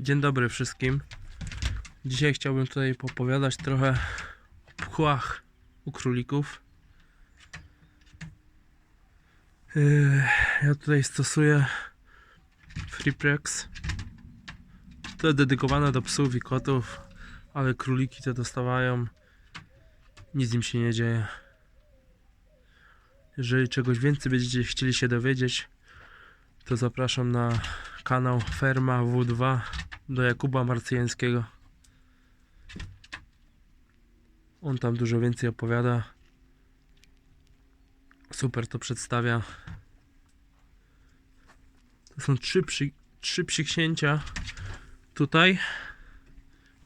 Dzień dobry wszystkim. Dzisiaj chciałbym tutaj popowiadać trochę o pchłach u królików. Yy, Ja tutaj stosuję Freeprex. To dedykowane do psów i kotów, ale króliki te dostawają. Nic im się nie dzieje. Jeżeli czegoś więcej będziecie chcieli się dowiedzieć, to zapraszam na kanał Ferma W2 do Jakuba Marcyjańskiego. On tam dużo więcej opowiada. Super to przedstawia. To są trzy, przy, trzy psiksięcia tutaj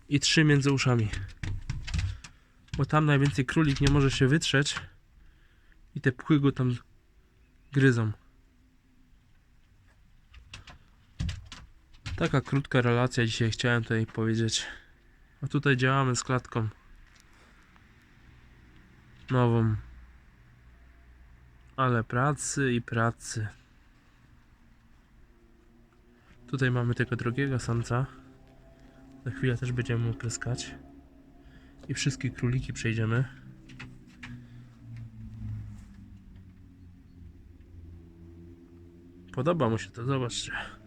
i trzy między uszami. Bo tam najwięcej królik nie może się wytrzeć i te pchły go tam gryzą. Taka krótka relacja dzisiaj chciałem tutaj powiedzieć. A tutaj działamy z klatką nową. Ale pracy i pracy. Tutaj mamy tego drugiego samca. Za chwilę też będziemy mu pryskać. I wszystkie króliki przejdziemy. Podoba mu się to, zobaczcie.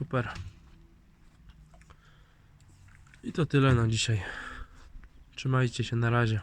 Super. I to tyle na dzisiaj. Trzymajcie się na razie.